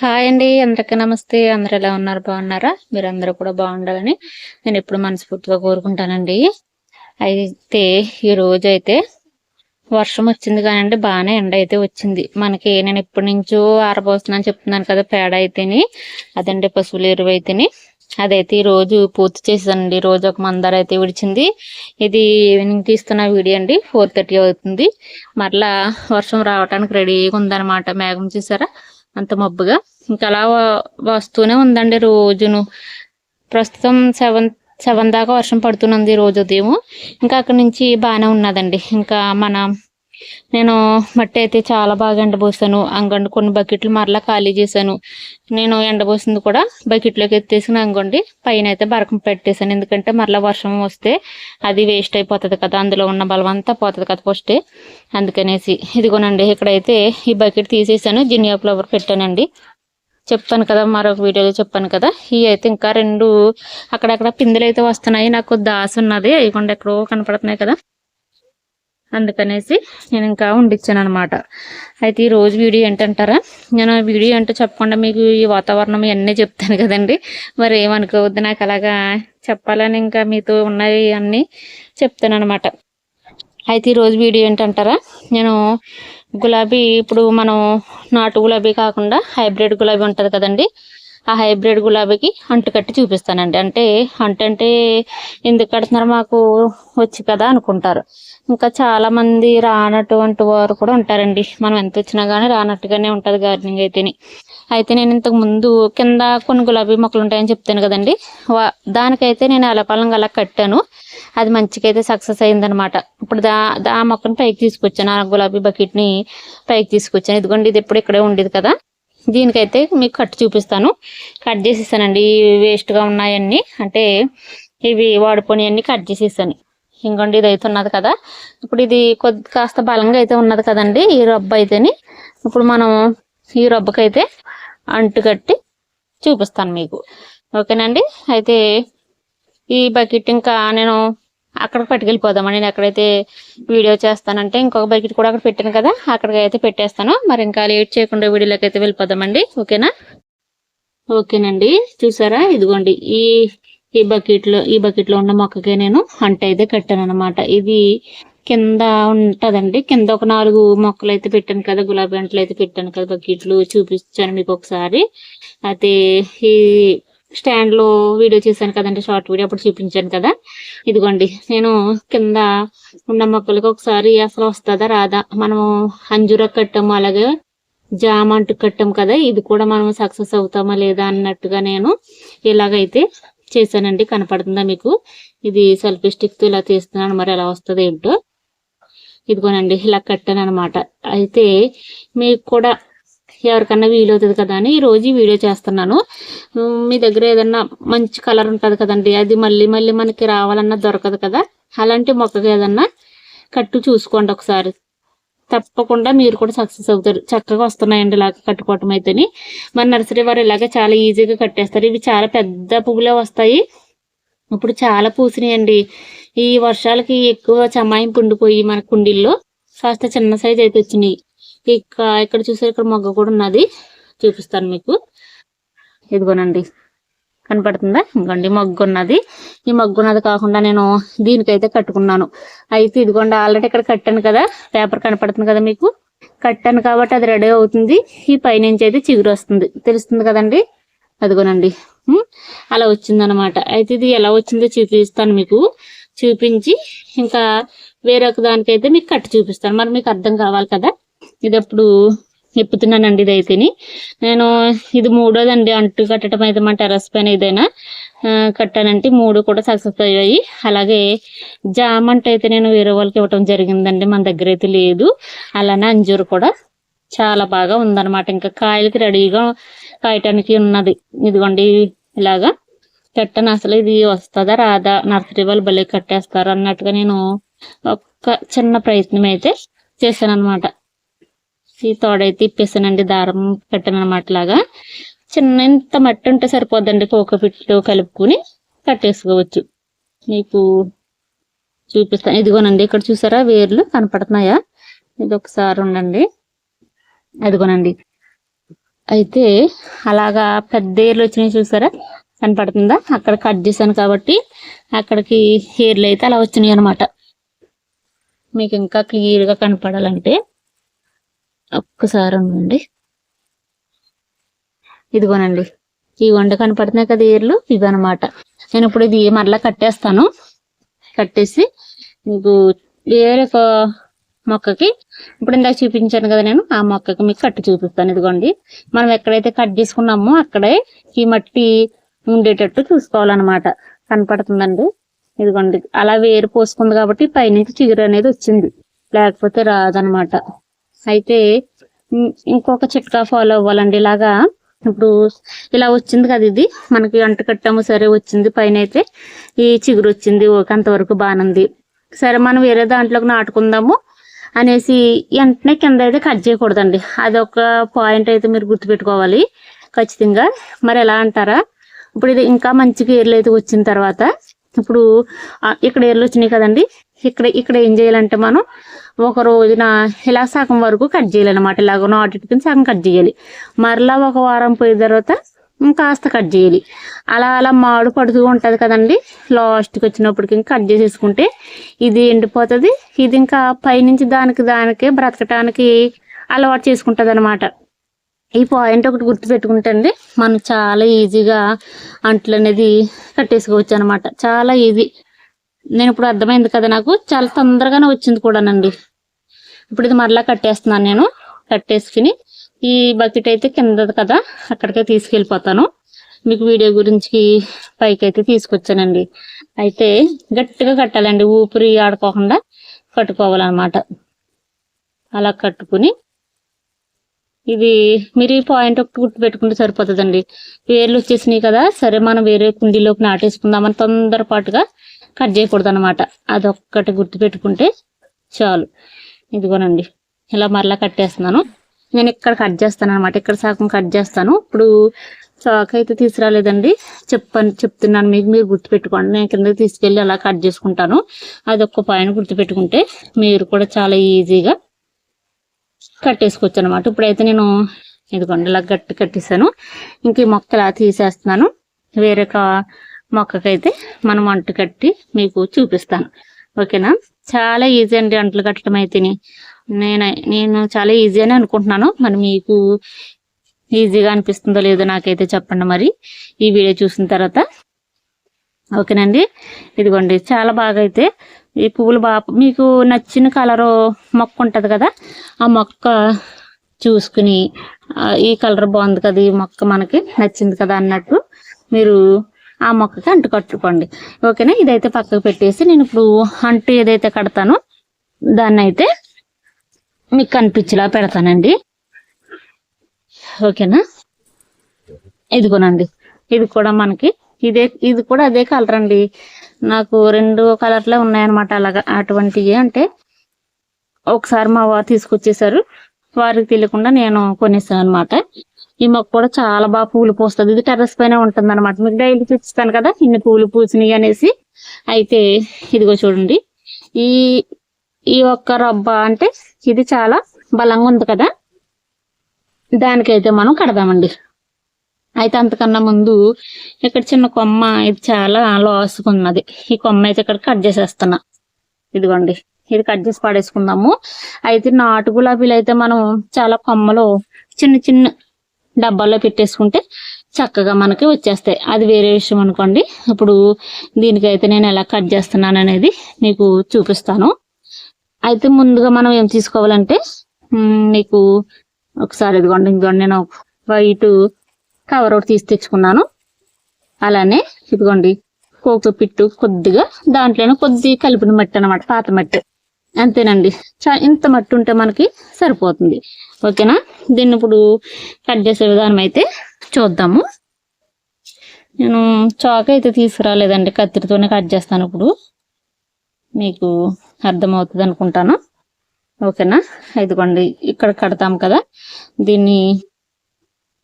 Hi అండి అందరికీ నమస్తే. అందరు ఎలా ఉన్నారు? బాగున్నారా? మీరు అందరూ కూడా బాగుండాలని నేను ఎప్పుడు మనస్ఫూర్తిగా కోరుకుంటానండి. అయితే ఈ రోజు అయితే వర్షం వచ్చింది కానండి బాగానే ఎండ అయితే వచ్చింది. మనకి నేను ఎప్పటి నుంచో ఆరబోస్తున్నాను చెప్తున్నాను కదా పేడ అయితేని అదండి పశువుల ఎరువు అయితేని. అదైతే ఈ రోజు పూర్తి చేసానండి ఈ రోజు ఒక మందార అయితే విడిచింది. ఇది ఈవినింగ్ తీస్తున్న వీడియో అండి. ఫోర్ థర్టీ అవుతుంది. మరలా వర్షం రావడానికి రెడీగా ఉందన్నమాట. మేఘం చూసారా? అంత మబ్బుగా. ఇంకా అలా వస్తూనే ఉందండి రోజును. ప్రస్తుతం సెవెన్ సెవెన్ దాకా వర్షం పడుతున్నది ఈ రోజు ఉదయం ఇంకా అక్కడి నుంచి బాగానే ఉన్నదండి. ఇంకా మన నేను మట్టి అయితే చాలా బాగా ఎండబోసాను. అంగండి కొన్ని బకెట్లు మరలా ఖాళీ చేశాను. నేను ఎండబోసింది కూడా బకెట్లోకి ఎత్తేసిన అంగండి పైన అయితే బరకం పెట్టేశాను. ఎందుకంటే మరలా వర్షం వస్తే అది వేస్ట్ అయిపోతుంది కదా అందులో ఉన్న బలం అంతా పోతుంది కదా ఫస్ట్ అందుకనేసి ఇదిగోనండి ఇక్కడైతే ఈ బకెట్ తీసేసాను. జినియా ఫ్లవర్ పెట్టానండి. చెప్పాను కదా మరొక వీడియోలో చెప్పాను కదా. ఇవి అయితే ఇంకా రెండు అక్కడక్కడ పిందెలు అయితే వస్తున్నాయి. నాకు దాసి ఉన్నది అవి కూడా ఎక్కడో కనపడుతున్నాయి కదా. అందుకనేసి నేను ఇంకా వండించాను అనమాట అయితే ఈ రోజు వీడియో ఏంటంటారా? నేను వీడియో అంటే చెప్పకుండా మీకు ఈ వాతావరణం ఇవన్నీ చెప్తాను కదండి. మరి ఏమనుకోవద్దు నాకు అలాగా చెప్పాలని ఇంకా మీతో ఉన్నవి అన్నీ చెప్తాను అనమాట అయితే ఈ రోజు వీడియో ఏంటంటారా? నేను గులాబీ ఇప్పుడు మనం నాటు గులాబీ కాకుండా హైబ్రిడ్ గులాబీ ఉంటుంది కదండి. ఆ హైబ్రిడ్ గులాబీకి అంటు కట్టి చూపిస్తానండి. అంటే అంటు అంటే ఎందుకు కడుతున్నారు మాకు వచ్చి కదా అనుకుంటారు. ఇంకా చాలా మంది రానటువంటి వారు కూడా ఉంటారండి. మనం ఎంత వచ్చినా కానీ రానట్టుగానే ఉంటుంది గార్డెనింగ్ అయితేని. అయితే నేను ఇంతకు ముందు కింద కొన్ని గులాబీ మొక్కలు ఉంటాయని చెప్తాను కదండి. వా- దానికైతే నేను అలపాలంగా అలా కట్టాను. అది మంచిగా అయితే సక్సెస్ అయిందనమాట. ఇప్పుడు దా దా ఆ మొక్కను పైకి తీసుకొచ్చాను. ఆ గులాబీ బకెట్ని పైకి తీసుకొచ్చాను. ఇదిగోండి ఇది ఎప్పుడు ఇక్కడే ఉండేది కదా. దీనికైతే మీకు కట్ చూపిస్తాను. కట్ చేసేసానండి. వేస్ట్గా ఉన్నాయన్నీ. అంటే ఇవి వాడిపోయినవన్నీ కట్ చేసేసాను. ఇంకోండి ఇది అయితే ఉన్నది కదా. ఇప్పుడు ఇది కొద్ది కాస్త బలంగా అయితే ఉన్నది కదండి ఈ రబ్బ అయితేని. ఇప్పుడు మనం ఈ రబ్బకైతే అంటు కట్టి చూపిస్తాను మీకు. ఓకేనండి? అయితే ఈ బకెట్ ఇంకా నేను అక్కడికి పట్టుకెళ్ళిపోదామని నేను ఎక్కడైతే వీడియో చేస్తానంటే ఇంకొక బకెట్ కూడా అక్కడ పెట్టాను కదా అక్కడికి అయితే పెట్టేస్తాను. మరి ఇంకా లేట్ చేయకుండా వీడియోలోకి అయితే వెళ్ళిపోదామండి. ఓకేనా? ఓకేనండి. చూసారా? ఇదిగోండి. ఈ ఈ బకెట్లో ఈ బకెట్లో ఉన్న మొక్కకే నేను అంట అయితే కట్టాను అనమాట ఇది కింద ఉంటుందండి. కింద ఒక నాలుగు మొక్కలు అయితే పెట్టాను కదా గులాబీ అంటలు అయితే పెట్టాను కదా బకెట్లు చూపించాను మీకు ఒకసారి. అయితే ఈ స్టాండ్లో వీడియో చేశాను కదండి షార్ట్ వీడియో అప్పుడు చూపించాను కదా. ఇదిగోండి నేను కింద ఉన్న మొక్కలకి ఒకసారి అసలు వస్తుందా రాదా? మనం అంజూర కట్టాము అలాగే జామ అంటు కట్టాం కదా ఇది కూడా మనం సక్సెస్ అవుతామా లేదా అన్నట్టుగా నేను ఇలాగైతే చేశానండి. కనపడుతుందా మీకు? ఇది సెల్ఫీ స్టిక్తో ఇలా తీస్తున్నాను. మరి ఎలా వస్తుంది ఏంటో. ఇదిగోనండి ఇలా కట్టాను అనమాట అయితే మీకు కూడా ఎవరికన్నా వీలవుతుంది కదా అని ఈరోజు రోజు ఈ వీడియో చేస్తున్నాను. మీ దగ్గర ఏదన్నా మంచి కలర్ ఉంటుంది కదండి. అది మళ్ళీ మళ్ళీ మనకి రావాలన్నా దొరకదు కదా. అలాంటి మొక్కకి ఏదన్నా కట్టు చూసుకోండి ఒకసారి. తప్పకుండా మీరు కూడా సక్సెస్ అవుతారు. చక్కగా వస్తున్నాయండి ఇలాగ కట్టుకోవటం అయితేని. మన నర్సరీ వారు ఇలాగ చాలా ఈజీగా కట్టేస్తారు. ఇవి చాలా పెద్ద పువ్వులే వస్తాయి. ఇప్పుడు చాలా పూసినాయండి. ఈ వర్షాలకి ఎక్కువ చమాయింపు ఉండిపోయి మన కుండీల్లో. కాస్త చిన్న సైజ్ అయితే వచ్చినాయి. ఇక ఇక్కడ చూసారు ఇక్కడ మొగ్గ కూడా ఉన్నది. చూపిస్తాను మీకు. ఇదిగోనండి. కనపడుతుందా? ఇంకోండి మొగ్గు ఉన్నది ఈ మగ్గు ఉన్నది కాకుండా నేను దీనికైతే కట్టుకున్నాను. అయితే ఇదిగోండి ఆల్రెడీ ఇక్కడ కట్టాను కదా. పేపర్ కనపడుతుంది కదా మీకు? కట్టాను కాబట్టి అది రెడీ అవుతుంది. ఈ పైనుంచి అయితే చిగురు వస్తుంది. తెలుస్తుంది కదండి? అదిగోనండి. అలా వచ్చిందనమాట అయితే ఇది ఎలా వచ్చిందో చూపిస్తాను మీకు. చూపించి ఇంకా వేరొక దానికైతే మీకు కట్టి చూపిస్తాను. మరి మీకు అర్థం కావాలి కదా? ఇది అప్పుడు ఎప్పుతున్నానండి ఇది అయితేని నేను ఇది మూడోదండి అంటు కట్టడం అయితే మా టెరస్ పైన ఏదైనా కట్టానంటే మూడు కూడా సక్సెస్ అయ్యాయి. అలాగే జామంట అయితే నేను వేరే వాళ్ళకి ఇవ్వటం జరిగిందండి మన దగ్గర అయితే లేదు. అలానే అంజూరు కూడా చాలా బాగా ఉందన్నమాట. ఇంకా కాయలకి రెడీగా కాయటానికి ఉన్నది. ఇదిగోండి ఇలాగా కట్టను అసలు ఇది వస్తుందా రాదా నర్సరీ వాళ్ళు భలే కట్టేస్తారు అన్నట్టుగా నేను ఒక్క చిన్న ప్రయత్నం అయితే చేశాను అనమాట ఈ తోడైతే ఇప్పేసానండి దారం కట్టాను అనమాట లాగా. చిన్న ఇంత మట్టి ఉంటే సరిపోద్దండి కోకోపిట్లో కలుపుకుని కట్టేసుకోవచ్చు. మీకు చూపిస్తాను. ఇదిగోనండి ఇక్కడ చూసారా వేర్లు కనపడుతున్నాయా? ఇది ఒకసారి ఉండండి. అదిగోనండి అయితే అలాగా పెద్ద ఏర్లు వచ్చినాయి చూసారా? కనపడుతుందా? అక్కడ కట్ చేశాను కాబట్టి అక్కడికి హెయిర్లు అయితే అలా వచ్చినాయి అనమాట మీకు ఇంకా క్లియర్గా కనపడాలంటే ఒక్కసారి ఉండండి. ఇదిగోనండి ఈ వంట కనపడుతున్నాయి కదా ఏర్లు ఇవన్నమాట నేను ఇప్పుడు ఇది మరలా కట్టేస్తాను. కట్టేసి మీకు వేరే ఒక మొక్కకి ఇప్పుడు ఇందాక చూపించాను కదా నేను ఆ మొక్కకి మీకు కట్టి చూపిస్తాను. ఇదిగోండి మనం ఎక్కడైతే కట్ చేసుకున్నామో అక్కడే ఈ మట్టి ఉండేటట్టు చూసుకోవాలన్నమాట. కనపడుతుందండి. ఇదిగోండి అలా వేరు పోసుకుంది కాబట్టి పైనుంచి చిగురు అనేది వచ్చింది. లేకపోతే రాదనమాట అయితే ఇంకొక చిట్కా ఫాలో అవ్వాలండి ఇలాగా. ఇప్పుడు ఇలా వచ్చింది కదా ఇది. మనకి అంటు కట్టాము సరే వచ్చింది పైన అయితే ఈ చిగురు వచ్చింది ఓకే అంతవరకు బాగానుంది సరే మనం వేరే దాంట్లోకి నాటుకుందాము అనేసి వెంటనే కింద అయితే కట్ చేయకూడదండి. అదొక పాయింట్ అయితే మీరు గుర్తుపెట్టుకోవాలి ఖచ్చితంగా. మరి ఎలా అంటారా? ఇప్పుడు ఇది ఇంకా మంచిగా ఏర్లు అయితే వచ్చిన తర్వాత ఇప్పుడు ఇక్కడ ఏర్లు వచ్చినాయి కదండి. ఇక్కడ ఇక్కడ ఏం చేయాలంటే మనం ఒక రోజున ఇలా సగం వరకు కట్ చేయాలన్నమాట. ఇలాగ నాటికి సగం కట్ చేయాలి. మరలా ఒక వారం పోయిన తర్వాత ఇంకాస్త కట్ చేయాలి. అలా అలా మాడు పడుతూ ఉంటుంది కదండి. లాస్ట్కి వచ్చినప్పటికి ఇంకా కట్ చేసేసుకుంటే ఇది ఎండిపోతుంది. ఇది ఇంకా పైనుంచి దానికి దానికే బ్రతకటానికి అలవాటు చేసుకుంటుంది అనమాట ఈ పాయింట్ ఒకటి గుర్తుపెట్టుకుంటే అండి మనం చాలా ఈజీగా అంట్లు అనేది కట్టేసుకోవచ్చు అనమాట చాలా ఈజీ. నేను ఇప్పుడు అర్థమైంది కదా నాకు. చాలా తొందరగానే వచ్చింది కూడానండి. ఇప్పుడు ఇది మరలా కట్టేస్తున్నాను నేను. కట్టేసుకుని ఈ బకెట్ అయితే కిందది కదా అక్కడికే తీసుకెళ్ళిపోతాను. మీకు వీడియో గురించి పైకి అయితే తీసుకొచ్చానండి. అయితే గట్టిగా కట్టాలండి ఊపిరి ఆడుకోకుండా కట్టుకోవాలన్నమాట. అలా కట్టుకుని ఇది మీరు ఈ పాయింట్ ఒకటి గుర్తు పెట్టుకుంటే సరిపోతుందండి. వేర్లు వచ్చేసినాయి కదా సరే మనం వేరే కుండీలోకి నాటేసుకుందామని తొందరపాటుగా కట్ చేయకూడదు అనమాట అదొక్కటి గుర్తుపెట్టుకుంటే చాలు. ఇదిగోనండి ఇలా మరలా కట్టేస్తున్నాను. నేను ఇక్కడ కట్ చేస్తాను అనమాట ఇక్కడ సగం కట్ చేస్తాను. ఇప్పుడు చాక్ అయితే తీసుకురాలేదండి. చెప్పని చెప్తున్నాను మీకు మీరు గుర్తుపెట్టుకోండి నేను కిందకి తీసుకెళ్ళి అలా కట్ చేసుకుంటాను. అదొక్క పాయింట్ గుర్తుపెట్టుకుంటే మీరు కూడా చాలా ఈజీగా కట్టేసుకోవచ్చు అనమాట ఇప్పుడైతే నేను ఇదిగోండి ఇలా గట్టి కట్టేసాను ఇంక ఈ మొక్క ఇలా తీసేస్తున్నాను. వేరే కా- మొక్కకైతే మనం అంటు కట్టి మీకు చూపిస్తాను. ఓకేనా? చాలా ఈజీ అండి అంట్లు కట్టడం అయితేని. నేను నేను చాలా ఈజీ అని అనుకుంటున్నాను. మరి మీకు ఈజీగా అనిపిస్తుందో లేదో నాకైతే చెప్పండి మరి. ఈ వీడియో చూసిన తర్వాత. ఓకేనండి? ఇదిగోండి చాలా బాగా అయితే ఈ పువ్వులు బాగా మీకు నచ్చిన కలరు మొక్క ఉంటుంది కదా ఆ మొక్క చూసుకుని ఈ కలర్ బాగుంది కదా ఈ మొక్క మనకి నచ్చింది కదా అన్నట్టు మీరు ఆ మొక్కకి అంటు కట్టుకోండి. ఓకేనా? ఇదైతే పక్కకు పెట్టేసి నేను ఇప్పుడు అంటు ఏదైతే కడతానో దాన్ని అయితే మీకు కనిపించేలా పెడతానండి. ఓకేనా? ఇదిగోనండి. ఇది కూడా మనకి ఇదే ఇది కూడా అదే కలర్ అండి. నాకు రెండు కలర్లే ఉన్నాయన్నమాట అలాగా. అటువంటివి అంటే ఒకసారి మా వారు తీసుకొచ్చేసారు. వారికి తెలియకుండా నేను కొనేసాను అనమాట ఈ మొక్క కూడా చాలా బాగా పూలు పూస్తుంది. ఇది టెర్రస్ పైన ఉంటుంది అనమాట మీకు డైలీ చూపిస్తాను కదా ఇన్ని పూలు పూసినాయి అనేసి. అయితే ఇదిగో చూడండి. ఈ ఈ ఒక్క రబ్బ అంటే ఇది చాలా బలంగా ఉంది కదా. దానికైతే మనం కడదామండి. అయితే అంతకన్నా ముందు ఇక్కడ చిన్న కొమ్మ ఇది చాలా లాసుకున్నది ఉన్నది. ఈ కొమ్మ అయితే ఇక్కడ కట్ చేసేస్తున్నా. ఇదిగోండి. ఇది కట్ చేసి పడేసుకుందాము. అయితే నాటు గులాబీలు అయితే మనం చాలా కొమ్మలు చిన్న చిన్న డబ్బాల్లో పెట్టేసుకుంటే చక్కగా మనకి వచ్చేస్తాయి. అది వేరే విషయం అనుకోండి. ఇప్పుడు దీనికైతే నేను ఎలా కట్ చేస్తున్నాను అనేది మీకు చూపిస్తాను. అయితే ముందుగా మనం ఏం తీసుకోవాలంటే మీకు ఒకసారి ఇదిగోండి ఇదిగోండి నేను వైట్ కవర్ ఒకటి తీసి తెచ్చుకున్నాను. అలానే ఇదిగోండి కోకో పిట్టు కొద్దిగా దాంట్లోనే కొద్దిగా కలిపిన మట్టి అనమాట పాత మట్టి. అంతేనండి. ఇంత మట్టి ఉంటే మనకి సరిపోతుంది. ఓకేనా? దీన్ని ఇప్పుడు కట్ చేసే విధానం అయితే చూద్దాము. నేను చాక్ అయితే తీసుకురాలేదండి కత్తిరితోనే కట్ చేస్తాను ఇప్పుడు. మీకు అర్థమవుతుంది అనుకుంటాను. ఓకేనా? ఇదిగోండి ఇక్కడ కడతాం కదా. దీన్ని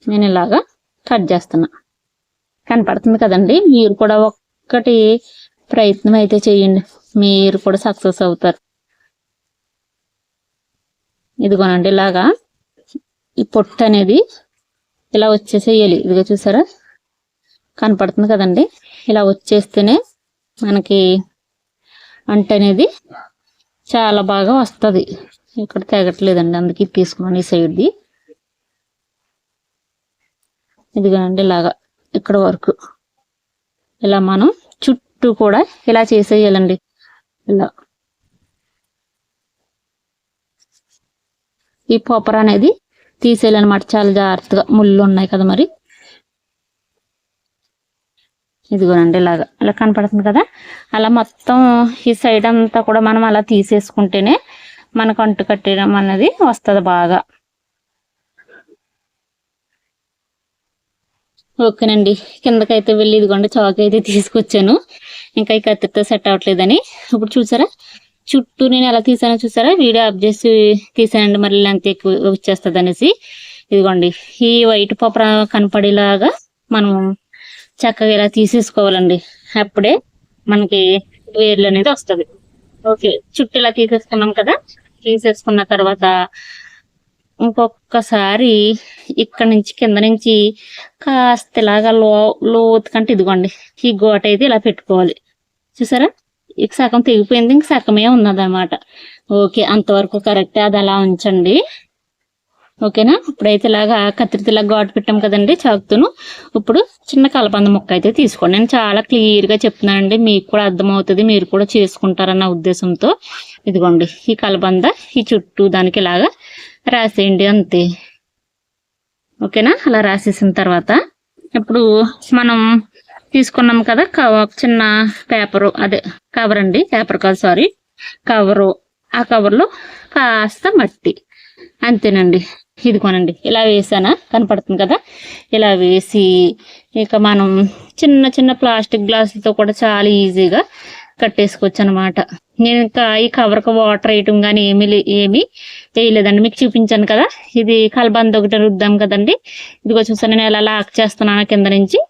నేను ఇలాగా కట్ చేస్తున్నా. కనపడుతుంది కదండి? మీరు కూడా ఒక్కటి ప్రయత్నం అయితే చేయండి. మీరు కూడా సక్సెస్ అవుతారు. ఇదిగోనండి ఇలాగా ఈ పొట్టు అనేది ఇలా వచ్చేసేయాలి. ఇదిగో చూసారా? కనపడుతుంది కదండి? ఇలా వచ్చేస్తేనే మనకి అంట అనేది చాలా బాగా వస్తుంది. ఇక్కడ తెగట్లేదండి. అందుకే తీసుకున్నాను ఈ సైడ్ది. ఇదిగండి ఇలాగా ఇక్కడ వరకు. ఇలా మనం చుట్టూ కూడా ఇలా చేసేయాలండి. ఇలా. ఈ పొపర అనేది తీసేయాలన్నమాట చాలా జాగ్రత్తగా. ముళ్ళు ఉన్నాయి కదా మరి. ఇదిగోనండి ఇలాగా. ఇలా కనపడుతుంది కదా. అలా మొత్తం ఈ సైడ్ అంతా కూడా మనం అలా తీసేసుకుంటేనే మనకు అంటు కట్టడం అనేది వస్తుంది బాగా. ఓకేనండి. కిందకైతే వెళ్ళి ఇదిగోండి చాక్ అయితే తీసుకొచ్చాను. ఇంకా ఈ కత్తితో సెట్ అవ్వట్లేదని. ఇప్పుడు చూసారా? చుట్టూ నేను ఎలా తీసానో చూసారా? వీడియో ఆఫ్ చేసి తీసానండి. మరి లెంత్ ఎక్కువ వచ్చేస్తుంది అనేసి. ఇదిగోండి. ఈ వైట్ పప్పర కనపడేలాగా మనం చక్కగా ఇలా తీసేసుకోవాలండి. అప్పుడే మనకి వేర్లు అనేది వస్తుంది. ఓకే. చుట్టూ ఇలా తీసేసుకున్నాం కదా? తీసేసుకున్న తర్వాత ఇంకొకసారి ఇక్కడ నుంచి కింద నుంచి కాస్త ఇలాగా లో లోతు కంటే ఇదిగోండి. ఈ గోట అయితే ఇలా పెట్టుకోవాలి. చూసారా? ఇక సగం తెగిపోయింది ఇంక సగమే ఉన్నదన్నమాట. ఓకే అంతవరకు కరెక్ట్ అది అలా ఉంచండి. ఓకేనా? ఇప్పుడైతే ఇలాగా కత్తిరితో ఇలా ఘాటు పెట్టాం కదండి చాకుతోను. ఇప్పుడు చిన్న కలబంద ముక్క అయితే తీసుకోండి. నేను చాలా క్లియర్గా చెప్తున్నానండి మీకు కూడా అర్థమవుతుంది మీరు కూడా చేసుకుంటారన్న ఉద్దేశంతో. ఇదిగోండి ఈ కలబంద ఈ చుట్టూ దానికి ఇలాగా రాసేయండి అంతే. ఓకేనా? అలా రాసేసిన తర్వాత ఇప్పుడు మనం తీసుకున్నాం కదా కవ చిన్న పేపరు అదే కవర్ అండి పేపర్ కాదు సారీ కవరు. ఆ కవర్లో కాస్త మట్టి. అంతేనండి. ఇది కొనండి ఇలా వేసానా? కనపడుతుంది కదా? ఇలా వేసి ఇక మనం చిన్న చిన్న ప్లాస్టిక్ గ్లాసులతో కూడా చాలా ఈజీగా కట్టేసుకోవచ్చు అనమాట నేను ఇంకా ఈ కవర్కి వాటర్ వేయటం కానీ ఏమీ లే- ఏమీ వేయలేదండి. మీకు చూపించాను కదా ఇది కలబంద ఒకటి రుద్దాం కదండి. ఇదిగో చూసాను నేను ఎలా లాక్ చేస్తున్నాను కింద నుంచి.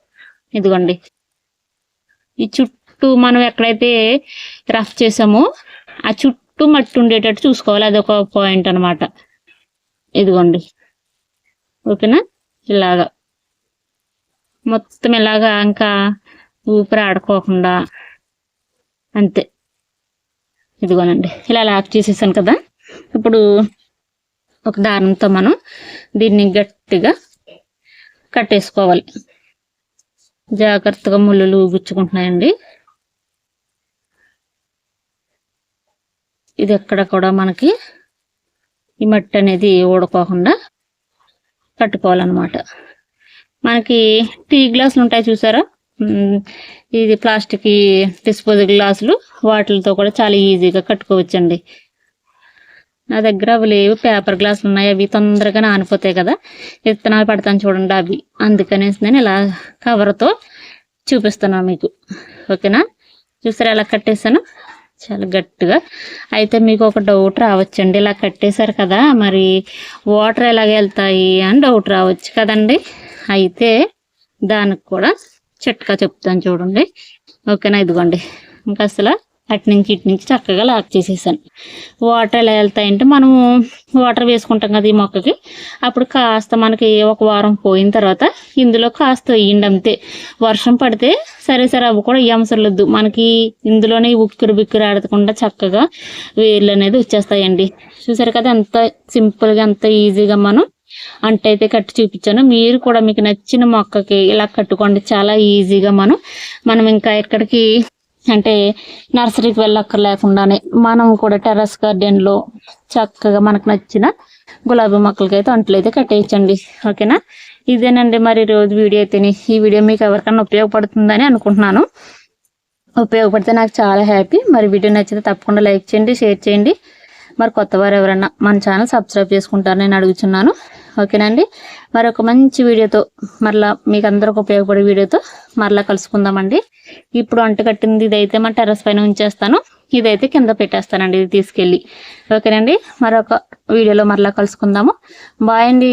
ఇదిగోండి. ఈ చుట్టూ మనం ఎక్కడైతే రఫ్ చేసామో ఆ చుట్టూ మట్టి ఉండేటట్టు చూసుకోవాలి. అదొక పాయింట్ అన్నమాట. ఇదిగోండి. ఓకేనా? ఇలాగా. మొత్తం ఇలాగా ఇంకా ఊపిరి ఆడుకోకుండా అంతే. ఇదిగోనండి. ఇలా లాక్ చేసేసాను కదా. ఇప్పుడు ఒక దారంతో మనం దీన్ని గట్టిగా కట్టేసుకోవాలి. జాగ్రత్తగా ముళ్ళు గుచ్చుకుంటున్నాయండి. ఇది ఎక్కడ కూడా మనకి ఈ మట్టి అనేది ఊడకోకుండా కట్టుకోవాలన్నమాట. మనకి టీ గ్లాసులు ఉంటాయి చూసారా? ఇది ప్లాస్టిక్ డిస్పోజల్ గ్లాసులు. వాటిలతో కూడా చాలా ఈజీగా కట్టుకోవచ్చండి. నా దగ్గర అవి లేవు పేపర్ గ్లాసులు ఉన్నాయి అవి తొందరగా నానిపోతాయి కదా. విత్తనాలు పడతాను చూడండి అవి. అందుకనేసి నేను ఇలా కవర్తో చూపిస్తున్నాను మీకు. ఓకేనా? చూసారా ఎలా కట్టేసాను చాలా గట్టిగా. అయితే మీకు ఒక డౌట్ రావచ్చండి. ఇలా కట్టేశారు కదా మరి వాటర్ ఎలాగ వెళ్తాయి అని డౌట్ రావచ్చు కదండి. అయితే దానికి కూడా చిట్కా చెప్తాను చూడండి. ఓకేనా ఇదిగోండి. ఇంకా అసలు అటు నుంచి ఇటు నుంచి చక్కగా లాక్ చేసేసాను. వాటర్ ఎలా వెళ్తాయంటే మనము వాటర్ వేసుకుంటాం కదా ఈ మొక్కకి. అప్పుడు కాస్త మనకి ఒక వారం పోయిన తర్వాత ఇందులో కాస్త వేయండి అంతే. వర్షం పడితే సరే సరే అవి కూడా ఎంసర్లొద్దు మనకి ఇందులోనే ఈ ఉక్కిరి బిక్కిరి ఆడకుండా చక్కగా వేర్లు అనేది వచ్చేస్తాయండి. చూసారు కదా ఎంత సింపుల్గా ఎంత ఈజీగా మనం అంటైతే కట్టి చూపించాను. మీరు కూడా మీకు నచ్చిన మొక్కకి ఇలా కట్టుకోండి. చాలా ఈజీగా మనం మనం ఇంకా ఎక్కడికి అంటే నర్సరీకి వెళ్ళక్కర్లేకుండానే మనం కూడా టెర్రస్ గార్డెన్లో చక్కగా మనకు నచ్చిన గులాబీ మొక్కలకి అయితే అంట్లు అయితే కట్టేయచ్చండి. ఓకేనా? ఇదేనండి మరి రోజు వీడియో అయితేనే. ఈ వీడియో మీకు ఎవరికైనా ఉపయోగపడుతుందని అనుకుంటున్నాను. ఉపయోగపడితే నాకు చాలా హ్యాపీ. మరి వీడియో నచ్చితే తప్పకుండా లైక్ చేయండి షేర్ చేయండి. మరి కొత్త వారు ఎవరైనా మన ఛానల్ సబ్స్క్రైబ్ చేసుకుంటారని నేను అడుగుతున్నాను ఓకేనండి. మరి ఒక మంచి వీడియోతో మరలా మీకు అందరికి ఉపయోగపడే వీడియోతో మరలా కలుసుకుందామండి. ఇప్పుడు అంటు కట్టింది ఇదైతే మన టెర్రస్ పైన ఉంచేస్తాను. ఇదైతే కింద పెట్టేస్తానండి ఇది తీసుకెళ్ళి. ఓకేనండి. మరొక వీడియోలో మరలా కలుసుకుందాము. బాయ్ అండి.